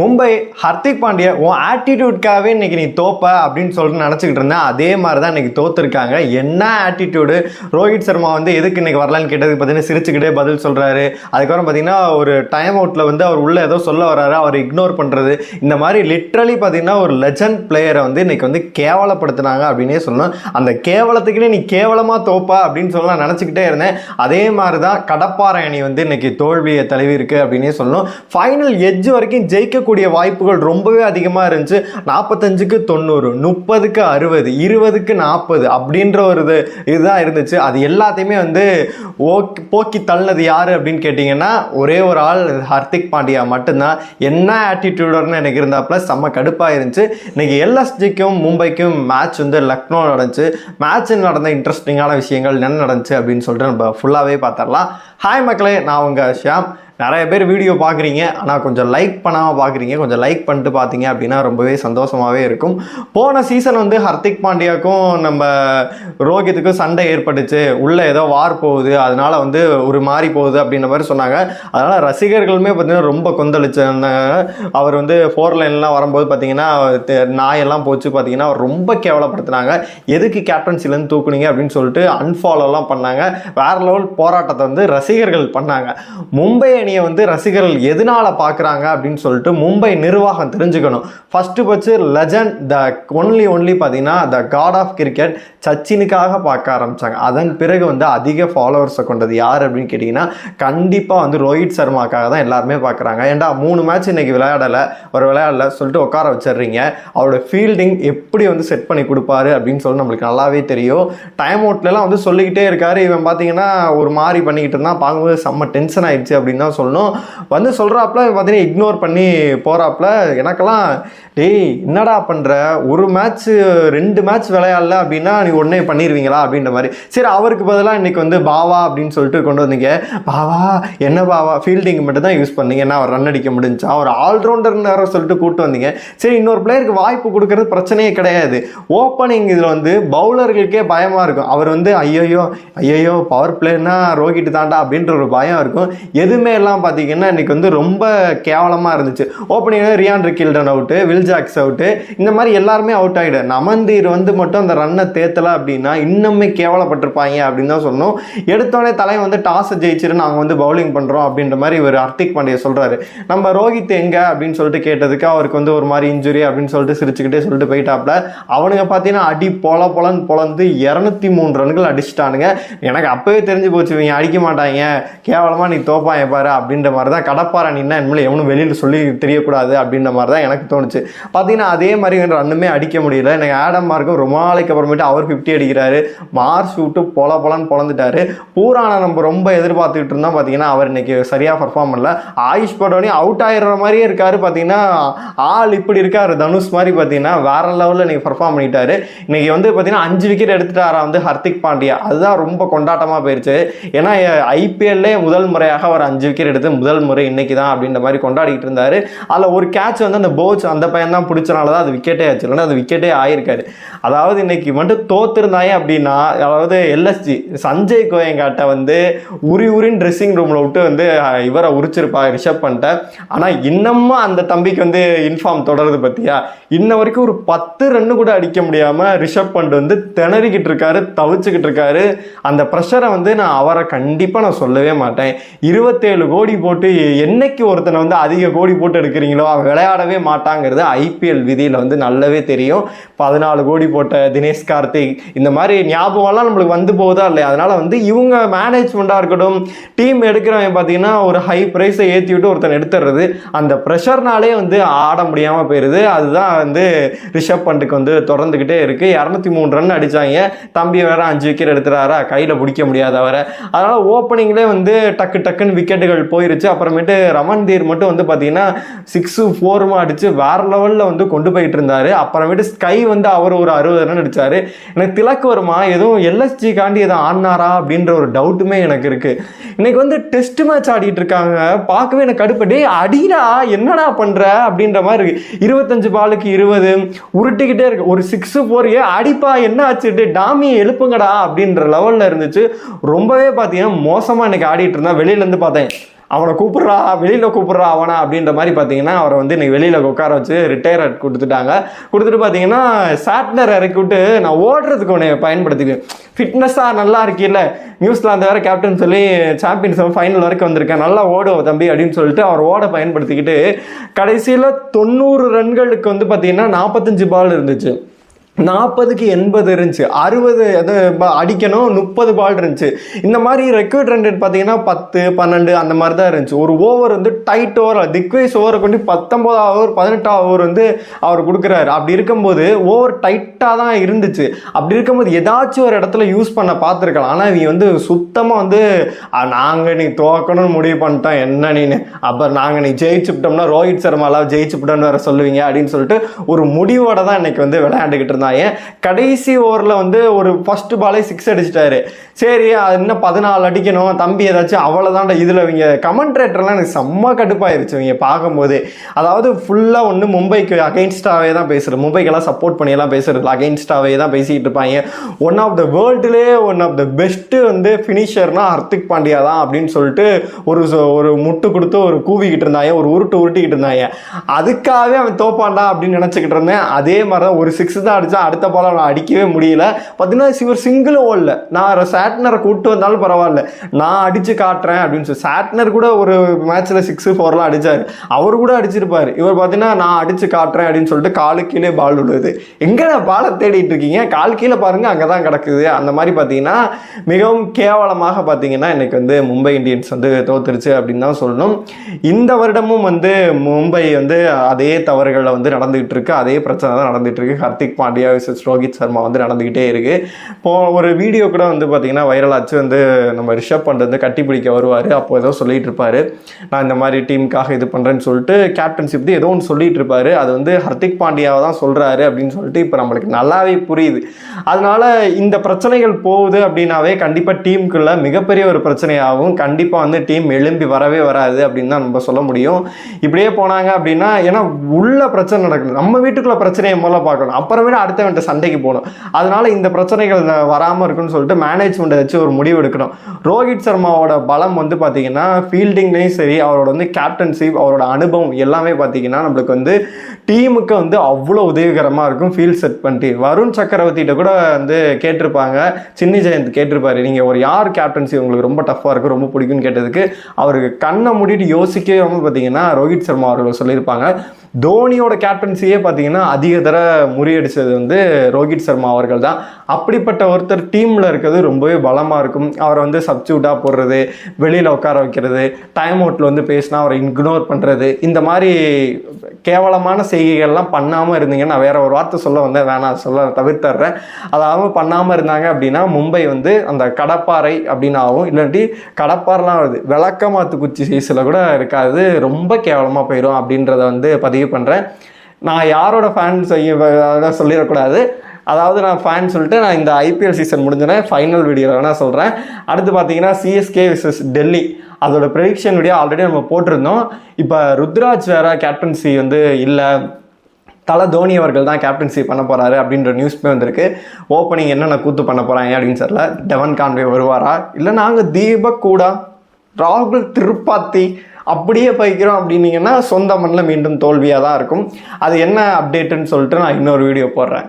மும்பை ஹர்திக் பாண்டியா உன் ஆட்டிடியூட்காகவே இன்னைக்கு நீ தோப்ப அப்படின்னு சொல்லிட்டு நினச்சிக்கிட்டு இருந்தேன் அதே மாதிரி தான் இன்னைக்கு தோத்துருக்காங்க. என்ன ஆட்டிடியூடு ரோஹித் சர்மா வந்து எதுக்கு இன்னைக்கு வரலான்னு கேட்டதுக்கு பார்த்தீங்கன்னா சிரிச்சுக்கிட்டே பதில் சொல்கிறாரு அதுக்கப்புறம் பார்த்தீங்கன்னா ஒரு டைம் அவுட்டில் வந்து அவர் உள்ளே ஏதோ சொல்ல வர்றாரு. அவர் இக்னோர் பண்ணுறது இந்த மாதிரி லிட்ரலி பார்த்தீங்கன்னா ஒரு லெஜண்ட் பிளேயரை வந்து இன்னைக்கு வந்து கேவலப்படுத்தினாங்க அப்படின்னே சொல்லணும். அந்த கேவலத்துக்குன்னு நீ கேவலமாக தோப்பா அப்படின்னு சொல்லி நான் நினச்சிக்கிட்டே இருந்தேன். அதே மாதிரி தான் கடப்பாறை அணி வந்து இன்னைக்கு தோல்வியை தழுவி இருக்கு அப்படின்னே சொல்லணும். ஃபைனல் எஜ்ஜு வரைக்கும் ஜெயிக்கக்கூடிய வாய்ப்புகள் ரொம்பவே அதிகமாக இருந்துச்சு. நாற்பத்தஞ்சுக்கு தொண்ணூறு முப்பதுக்கு அறுபது இருபதுக்கு நாற்பது அப்படின்ற ஒரு இது இதுதான் இருந்துச்சு. அது எல்லாத்தையுமே வந்து ஓக் போக்கி தள்ளினது யார் அப்படின்னு கேட்டிங்கன்னா ஒரே ஒரு ஆள் ஹர்திக் பாண்டியா மட்டும்தான். என்ன ஆட்டிடியூடர்னு எனக்கு இருந்தாப்புல செம்ம கடுப்பாக இருந்துச்சு. இன்றைக்கி எல்எஸ்ஜிக்கும் மும்பைக்கும் மேட்ச் வந்து லக்னோ நடந்துச்சு. மேட்ச்சில் நடந்த இன்ட்ரெஸ்டிங்கான விஷயங்கள் என்ன நடந்துச்சு அப்படின்னு சொல்லிட்டு நம்ம ஃபுல்லாகவே பார்த்துடலாம். ஹாய் மக்களே நான் உங்கள் ஷியாம். நிறைய பேர் வீடியோ பார்க்குறீங்க ஆனால் கொஞ்சம் லைக் பண்ணாமல் பார்க்குறீங்க கொஞ்சம் லைக் பண்ணிட்டு பார்த்தீங்க அப்படின்னா ரொம்பவே சந்தோஷமாகவே இருக்கும். போன சீசன் வந்து ஹர்திக் பாண்டியாக்கும் நம்ம ரோஹித்துக்கும் சண்டை ஏற்பட்டுச்சு. உள்ளே ஏதோ வார் போகுது அதனால வந்து ஒரு மாறி போகுது அப்படின்ற மாதிரி சொன்னாங்க. அதனால் ரசிகர்களுமே பார்த்தீங்கன்னா ரொம்ப கொந்தளிச்சிருந்தாங்க அவர் வந்து ஃபோர் லைன்லாம் வரும்போது பார்த்தீங்கன்னா நாயெல்லாம் போச்சு பார்த்தீங்கன்னா அவர் ரொம்ப கேவலப்படுத்தினாங்க. எதுக்கு கேப்டன்சிலேருந்து தூக்குனீங்க அப்படின்னு சொல்லிட்டு அன்ஃபாலோலாம் பண்ணாங்க. வேற லெவல் போராட்டத்தை வந்து ரசிகர்கள் பண்ணாங்க. மும்பை அணி அணியை வந்து ரசிகர்கள் எதனால் பார்க்குறாங்க அப்படின்னு சொல்லிட்டு மும்பை நிர்வாகம் தெரிஞ்சுக்கணும். First batch legend the only only பார்த்தீங்கன்னா த காட் ஆஃப் கிரிக்கெட் சச்சினுக்காக பார்க்க ஆரம்பித்தாங்க அதன் பிறகு வந்து அதிக ஃபாலோவர்ஸை கொண்டது யார் அப்படின்னு கேட்டிங்கன்னா கண்டிப்பாக வந்து ரோஹித் சர்மாக்காக தான் எல்லாருமே பார்க்குறாங்க. ஏன்டா மூணு மேட்ச் இன்றைக்கி விளையாடலை ஒரு விளையாடல சொல்லிட்டு உட்கார வச்சிடுறீங்க. அவரோட ஃபீல்டிங் எப்படி வந்து செட் பண்ணி கொடுப்பாரு அப்படின்னு சொல்லி நம்மளுக்கு நல்லாவே தெரியும். டைம் அவுட்லலாம் வந்து சொல்லிக்கிட்டே இருக்காரு. இவன் பார்த்தீங்கன்னா ஒரு மாதிரி பண்ணிக்கிட்டு இருந்தான். பார்க்கும்போது செம்ம டென்ஷன் ஆயிடுச்சு அப்படின்னு தான் சொல்லணும். வந்து சொல்கிறாப்புல பார்த்தீங்கன்னா இக்னோர் பண்ணி போகிறாப்புல எனக்கெல்லாம் டேய் என்னடா பண்ணுற ஒரு மேட்ச்சு ரெண்டு மேட்ச் விளையாடல அப்படின்னா நீ உடனே பண்ணிடுவீங்களா அப்படின்ற மாதிரி. சரி அவருக்கு பதிலாக இன்னைக்கு வந்து பாவா அப்படின்னு சொல்லிட்டு கொண்டு வந்தீங்க. பாவா என்ன பாவா? ஃபீல்டிங் மட்டும் தான் யூஸ் பண்ணீங்க. என்ன அவர் ரன் அடிக்க முடிஞ்சா? அவர் ஆல்ரவுண்டர் நேரம் சொல்லிட்டு கூப்பிட்டு வந்தீங்க. சரி இன்னொரு பிளேயருக்கு வாய்ப்பு கொடுக்கறது பிரச்சனையே கிடையாது. ஓப்பனிங் இதில் வந்து பவுலர்களுக்கே பயமாக இருக்கும். அவர் வந்து ஐயோயோ ஐயோயோ பவர் பிளேயர்னா ரோகிட்டு தாண்டா அப்படின்ற ஒரு பயம் இருக்கும். எதுவுமே எல்லாம் பார்த்தீங்கன்னா இன்னைக்கு வந்து ரொம்ப கேவலமாக இருந்துச்சு. ஓப்பனிங்கில் Ryan Rickelton out Will Jacks out இந்த மாதிரி எல்லாருமே அவுட் ஆகிடு நமந்தீர் வந்து மட்டும் அந்த ரன்னை தேத்தலை அப்படின்னா இன்னுமே கேவலப்பட்டிருப்பாங்க அப்படின்னு தான் சொன்னோம் எடுத்தோடனே தலை வந்து டாஸை ஜெயிச்சிட்டு நாங்கள் வந்து பவுலிங் பண்ணுறோம் அப்படின்ற மாதிரி இவர் ஹர்திக் பாண்டிய சொல்கிறாரு நம்ம ரோஹித் எங்க அப்படின்னு சொல்லிட்டு கேட்டதுக்கு அவருக்கு வந்து ஒரு மாதிரி இன்ஜுரி அப்படின்னு சொல்லிட்டு சிரிச்சுக்கிட்டே சொல்லிட்டு போயிட்டாப்ல. அவனுங்க பார்த்தீங்கன்னா அடி பொல பொலன்னு பொலந்து இரநூத்தி மூணு ரன்கள் அடிச்சிட்டானுங்க. எனக்கு அப்பவே தெரிஞ்சு போச்சு இவங்க அடிக்க மாட்டாங்க. கேவலமாக நீ தோப்பாங்க பாரு அப்படின்ற மாதிரி தான் கடப்பாறை நின்னா இனிமேல் எவனும் வெளியில் சொல்லி தெரியக்கூடாது அப்படின்ற மாதிரி தான் எனக்கு தோணுச்சு. பார்த்தீங்கன்னா அதே மாதிரி ரன்னுமே அடிக்க முடியல. எனக்கு ஆடம் மார்க்கும் ரொம்ப நாளைக்கு அப்புறமேட்டு அவர் ஃபிஃப்டி அடிக்கிறாரு. மார்ச் விட்டு பொல பொலன்னு பொழந்துட்டாரு பூரான நம்ம ரொம்ப எதிர்பார்த்துக்கிட்டு இருந்தோம். பார்த்தீங்கன்னா அவர் இன்னைக்கு சரியாக பர்ஃபார்ம் பண்ணல. ஆயுஷ் படோனி அவுட் ஆயிடுற மாதிரியே இருக்காரு. பார்த்தீங்கன்னா ஆள் இப்படி இருக்காரு. தனுஷ் மாதிரி பார்த்தீங்கன்னா வேற லெவலில் இன்னைக்கு பர்ஃபார்ம் பண்ணிட்டாரு. இன்னைக்கு வந்து பார்த்தீங்கன்னா அஞ்சு விக்கெட் எடுத்துட்டாரா வந்து ஹர்திக் பாண்டியா. அதுதான் ரொம்ப கொண்டாட்டமாக போயிடுச்சு ஏன்னா ஐபிஎல்லே முதல் முறையாக அவர் அஞ்சு விக்கெட் விக்கெட் எடுத்து முதல் முறை இன்னைக்கு தான் அப்படின்ற மாதிரி கொண்டாடிக்கிட்டு இருந்தாரு. அதில் ஒரு கேட்ச் வந்து அந்த போச் அந்த பையன் தான் பிடிச்சனால தான் அது விக்கெட்டே ஆச்சு. இல்லைன்னா அது விக்கெட்டே ஆயிருக்காரு அதாவது இன்னைக்கு மட்டும் தோத்துருந்தாயே அப்படின்னா அதாவது எல்எஸ்ஜி சஞ்சய் கோயங்காட்டை வந்து உரி உரின் ட்ரெஸ்ஸிங் ரூமில் விட்டு வந்து இவரை உரிச்சிருப்பா ரிஷப் பண்ணிட்ட. ஆனால் இன்னமும் அந்த தம்பிக்கு வந்து இன்ஃபார்ம் தொடருது பற்றியா இன்ன வரைக்கும் ஒரு பத்து ரன்னு கூட அடிக்க முடியாமல் ரிஷப் பண்ட் வந்து திணறிக்கிட்டு இருக்காரு தவிச்சுக்கிட்டு இருக்காரு. அந்த ப்ரெஷரை வந்து நான் அவரை கண்டிப்பாக நான் சொல்லவே மாட்டேன். இருபத்தேழு கோடி போட்டு என்னைக்கு ஒருத்தனை வந்து அதிக கோடி போட்டு எடுக்கிறீங்களோ அவன் விளையாடவே மாட்டாங்கிறது ஐபிஎல் விதியில் வந்து நல்லாவே தெரியும். பதினாலு கோடி போட்ட தினேஷ் கார்த்திக் இந்த மாதிரி ஞாபகம்லாம் நம்மளுக்கு வந்து போகுதா இல்லையா? அதனால வந்து இவங்க மேனேஜ்மெண்ட்டாக இருக்கட்டும் டீம் எடுக்கிறவன் பார்த்தீங்கன்னா ஒரு ஹை ப்ரைஸை ஏற்றி விட்டு ஒருத்தன் எடுத்துடுறது அந்த ப்ரெஷர்னாலே வந்து ஆட முடியாமல் போயிடுது அதுதான் வந்து ரிஷப் பண்ட்டுக்கு வந்து தொடர்ந்துக்கிட்டே இருக்குது இரநூத்தி மூணு ரன் அடித்தாங்க தம்பி வேற அஞ்சு விக்கெட் எடுத்துறாரா? கையில் பிடிக்க முடியாத அவரை. அதனால் ஓப்பனிங்லேயே வந்து டக்கு டக்குன்னு விக்கெட்டுகள் போயிருச்சு. அப்புறமேட்டு ரமன் தீர் மட்டும் வந்து பார்த்தீங்கன்னா சிக்ஸு ஃபோருமா அடித்து வேறு லெவலில் வந்து கொண்டு போயிட்டு இருந்தார். அப்புறமேட்டு ஸ்கை வந்து அவர் ஒரு அறுபது ரன் எனக்கு திலக்கு வருமா? எதுவும் எல்எஸ்ஜி காண்டி எதுவும் ஆடினாரா? அப்படின்ற ஒரு டவுட்டுமே எனக்கு இருக்கு. இன்னைக்கு வந்து டெஸ்ட் மேட்ச் ஆடிட்டு இருக்காங்க. பார்க்கவே எனக்கு கடுப்படி அடிடா என்னடா பண்ற? அப்படின்ற மாதிரி இருக்கு. இருபத்தஞ்சு பாலுக்கு இருபது. உருட்டிக்கிட்டே இருக்கு. ஒரு சிக்ஸ் ஃபோர் ஏ அடிப்பா என்ன ஆச்சுட்டு டாமியை எழுப்புங்கடா அப்படின்ற லெவலில் இருந்துச்சு. ரொம்பவே பார்த்தீங்கன்னா மோசமாக இன்னைக்கு ஆடிட்டு இருந்தா. வெளியிலேருந்து பார்த்தேன். அவனை கூப்பிட்றா வெளியில் கூப்பிட்றா அவனை அப்படின்ற மாதிரி பார்த்தீங்கன்னா அவரை வந்து இன்னைக்கு வெளியில் உட்கார வச்சு ரிட்டையர் கொடுத்துட்டாங்க. கொடுத்துட்டு பார்த்தீங்கன்னா சாட்னர் இறக்கி விட்டு நான் ஓடுறதுக்கு உன்னை பயன்படுத்திக்குவேன் ஃபிட்னஸாக நல்லா இருக்கீல்ல? நியூசிலாந்து வேறு கேப்டன் சொல்லி சாம்பியன்ஸ் ஃபைனல் வரைக்கும் வந்திருக்கேன். நல்லா ஓடும் தம்பி அப்படின்னு சொல்லிட்டு அவர் ஓட பயன்படுத்திக்கிட்டு கடைசியில் தொண்ணூறு ரன்களுக்கு வந்து பார்த்தீங்கன்னா நாற்பத்தஞ்சு பால் இருந்துச்சு. நாற்பதுக்கு எண்பது இருந்துச்சு. அறுபது அது அடிக்கணும் முப்பது பால் இருந்துச்சு. இந்த மாதிரி ரெக்யூட் ரன் ரேட் பார்த்தீங்கன்னா பத்து பன்னெண்டு அந்த மாதிரி தான் இருந்துச்சு. ஒரு ஓவர் வந்து டைட் ஓவர் திக்வைஸ் ஓவரை கொண்டு பத்தொம்போது ஓவர் பதினெட்டாவது ஓவர் வந்து அவர் கொடுக்குறாரு. அப்படி இருக்கும்போது ஓவர் டைட்டாக தான் இருந்துச்சு. அப்படி இருக்கும்போது ஏதாச்சும் ஒரு இடத்துல யூஸ் பண்ண பார்த்துருக்கலாம். ஆனால் இவங்க வந்து சுத்தமாக வந்து நாங்கள் நீ தோக்கணும்னு முடிவு பண்ணிட்டோம். என்ன நீனு? அப்புறம் நாங்கள் நீ ஜெயிச்சுட்டோம்னா ரோஹித் சர்மாலாம் ஜெயிச்சுட்டோம்னு வேறு சொல்லுவீங்க. அப்படின்னு சொல்லிட்டு ஒரு முடிவோட தான் இன்னைக்கு வந்து விளையாண்டுக்கிட்டு இருந்தாங்க கடைசி ஓவரில் வந்து ஒரு ஃபஸ்ட்டு பாலே சிக்ஸ் அடிச்சிட்டாரு. சரி அது இன்னும் பதினாலு அடிக்கணும். தம்பி ஏதாச்சும் அவ்வளோதான்டா இதில் இவங்க கமெண்ட்ரேட்டர்லாம் எனக்கு செம்ம கடுப்பாயிருச்சு இவங்க பார்க்கும்போது. அதாவது ஃபுல்லாக ஒன்று மும்பைக்கு அகைன்ஸ்டாகவே தான் பேசுகிறது மும்பைக்கெல்லாம் சப்போர்ட் பண்ணியெல்லாம் பேசுறது. அகைன்ஸ்டாகவே தான் பேசிக்கிட்டு இருப்பாங்க. ஒன் ஆஃப் த வேர்ல்டுலேயே ஒன் ஆஃப் த பெஸ்ட்டு வந்து ஃபினிஷர்னா ஹர்திக் பாண்டியா தான் அப்படின்னு சொல்லிட்டு ஒரு ஒரு முட்டு கொடுத்து ஒரு கூவிக்கிட்டு இருந்தாங்க. ஒரு உருட்டு உருட்டிக்கிட்டு இருந்தாங்க. அதுக்காகவே அவன் தோப்பாண்டா அப்படின்னு நினச்சிக்கிட்டு இருந்தேன். அதே மாதிரி தான் ஒரு சிக்ஸ் தான் அடித்தான் அடுத்த பால் நான் அடிக்கவே முடியல. பார்த்தீங்கன்னா இவர் சிங்கிள் ஓடல நான் சாட்னரை கூப்பிட்டு வந்தாலும் பரவாயில்ல. நான் அடித்து காட்டுறேன் அப்படின்னு சொல்லி. சாட்னர் கூட ஒரு மேட்ச்சில் சிக்ஸ் ஃபோர்லாம் அடித்தார் அவர் கூட அடிச்சிருப்பார். இவர் பார்த்தீங்கன்னா நான் அடித்து காட்டுறேன் அப்படின்னு சொல்லிட்டு காலு கீழே பால் விழுது எங்கே பாலை தேடிட்டு இருக்கீங்க? கால் கீழே பாருங்கள் அங்கே தான் கிடக்குது. அந்த மாதிரி பார்த்தீங்கன்னா மிகவும் கேவலமாக பார்த்தீங்கன்னா எனக்கு வந்து மும்பை இந்தியன்ஸ் வந்து தோத்துருச்சு அப்படின்னு தான் சொல்லணும். இந்த வருடமும் வந்து மும்பை வந்து அதே தவறுகளில் வந்து நடந்துகிட்டு இருக்கு. அதே பிரச்சனை தான் நடந்துகிட்டு இருக்கு. ஹர்திக் பாண்டியா விசஸ் ரோஹித் சர்மா வந்து நடந்துக்கிட்டே இருக்குது இப்போ ஒரு வீடியோ கூட வந்து பார்த்தீங்கன்னா வைரல் ஆச்சு. வந்து நம்ம ரிஷப் பண்ட் வந்து கட்டி பிடிக்க வருவார். அப்போ ஏதோ சொல்லிகிட்டு இருப்பார். நான் இந்த மாதிரி டீமுக்காக இது பண்ணுறேன்னு சொல்லிட்டு கேப்டன்ஷிப் ஏதோ ஒன்று சொல்லிட்டு இருப்பார். அது வந்து ஹர்திக் பாண்டியாவை தான் சொல்கிறாரு அப்படின்னு சொல்லிட்டு இப்போ நம்மளுக்கு நல்லாவே புரியுது. அதனால் இந்த பிரச்சனைகள் போகுது அப்படின்னாவே கண்டிப்பாக டீமுக்குள்ள மிகப்பெரிய ஒரு பிரச்சனையாகவும் கண்டிப்பாக வந்து டீம் எழும்பி வரவே வராது அப்படின்னு தான் நம்ம சொல்ல முடியும். இப்படியே போனாங்க அப்படின்னா ஏன்னா உள்ள பிரச்சனை நடக்குது. நம்ம வீட்டுக்குள்ள பிரச்சனையை முதல்ல பார்க்கணும். அப்புறமேல அடுத்தவன்ட்ட சண்டைக்கு போகணும். அதனால இந்த பிரச்சனைகள் வராமல் இருக்குன்னு சொல்லிட்டு மேனேஜ்மெண்ட் வச்சு ஒரு முடிவு எடுக்கணும். ரோஹித் சர்மாவோட பலம் வந்து பார்த்தீங்கன்னா ஃபீல்டிங்லேயும் சரி அவரோட வந்து கேப்டன்ஷிப் அவரோட அனுபவம் எல்லாமே பார்த்தீங்கன்னா நம்மளுக்கு வந்து டீமுக்கு வந்து அவ்வளோ உதவிகரமாக இருக்கும். ஃபீல்ட் செட் பண்ணிட்டு. வருண் சக்கரவர்த்திகிட்ட கூட வந்து கேட்டிருப்பாங்க. சின்னி ஜெயந்த் கேட்டிருப்பாரு. நீங்கள் ஒரு யார் கேப்டன்சி உங்களுக்கு ரொம்ப டஃப்பாக இருக்கும் ரொம்ப பிடிக்கும்னு கேட்டதுக்கு. அவருக்கு கண்ணை மூடிட்டு யோசிக்கவே பார்த்தீங்கன்னா ரோஹித் சர்மா அவர்கள் சொல்லியிருப்பாங்க. தோனியோட கேப்டன்சியே பார்த்தீங்கன்னா அதிக தர முறியடிச்சது வந்து ரோஹித் சர்மா அவர்கள் தான். அப்படிப்பட்ட ஒருத்தர் டீமில் இருக்கிறது ரொம்பவே பலமாக இருக்கும். அவரை வந்து சப்ஸ்டியூட்டாக போடுறது வெளியில் உட்கார வைக்கிறது டைம் அவுட்டில் வந்து பேசினா அவரை இக்னோர் பண்ணுறது இந்த மாதிரி கேவலமான செய்கைகள்லாம் பண்ணாமல் இருந்தீங்கன்னா வேற ஒரு வார்த்தை சொல்ல வந்தேன். வேணாம் சொல்ல தவிர்த்துறேன். அதாவது பண்ணாமல் இருந்தாங்க அப்படின்னா மும்பை வந்து அந்த கடப்பாறை அப்படின்னு ஆகும். இல்லாட்டி கடப்பாறைலாம் வருது. விளக்கமாத்து குச்சி சைஸில் கூட இருக்காது. ரொம்ப கேவலமாக போயிடும் அப்படின்றத வந்து பதிவு பண்ணுறேன் நான் யாரோட ஃபேன் செய்ய சொல்லிடக்கூடாது. அதாவது நான் ஃபேன் சொல்லிட்டு நான் இந்த ஐபிஎல் சீசன் முடிஞ்சோடனே ஃபைனல் வீடியோவில் வேணால் சொல்கிறேன் அடுத்து பார்த்தீங்கன்னா சிஎஸ்கே விசஸ் டெல்லி அதோட ப்ரெடிக்ஷன் வீடியோ ஆல்ரெடி நம்ம போட்டிருந்தோம். இப்போ ருத்ராஜ் வேற கேப்டன்சி வந்து இல்லை. தலை தோனி அவர்கள் தான் கேப்டன்சி பண்ண போகிறாரு அப்படின்ற நியூஸ்மே வந்திருக்கு. ஓப்பனிங் என்னென்ன கூத்து பண்ண போகிறாங்க அப்படின்னு தெரியல. டெவன் கான்வே வருவாரா? இல்லை நாங்கள் தீபக் கூடா ராகுல் திருப்பாத்தி அப்படியே போய்க்கிறோம் அப்படின்னீங்கன்னா சொந்த மண்ணில் மீண்டும் தோல்வியாக தான் இருக்கும். அது என்ன அப்டேட்டுன்னு சொல்லிட்டு நான் இன்னொரு வீடியோ போடுறேன்.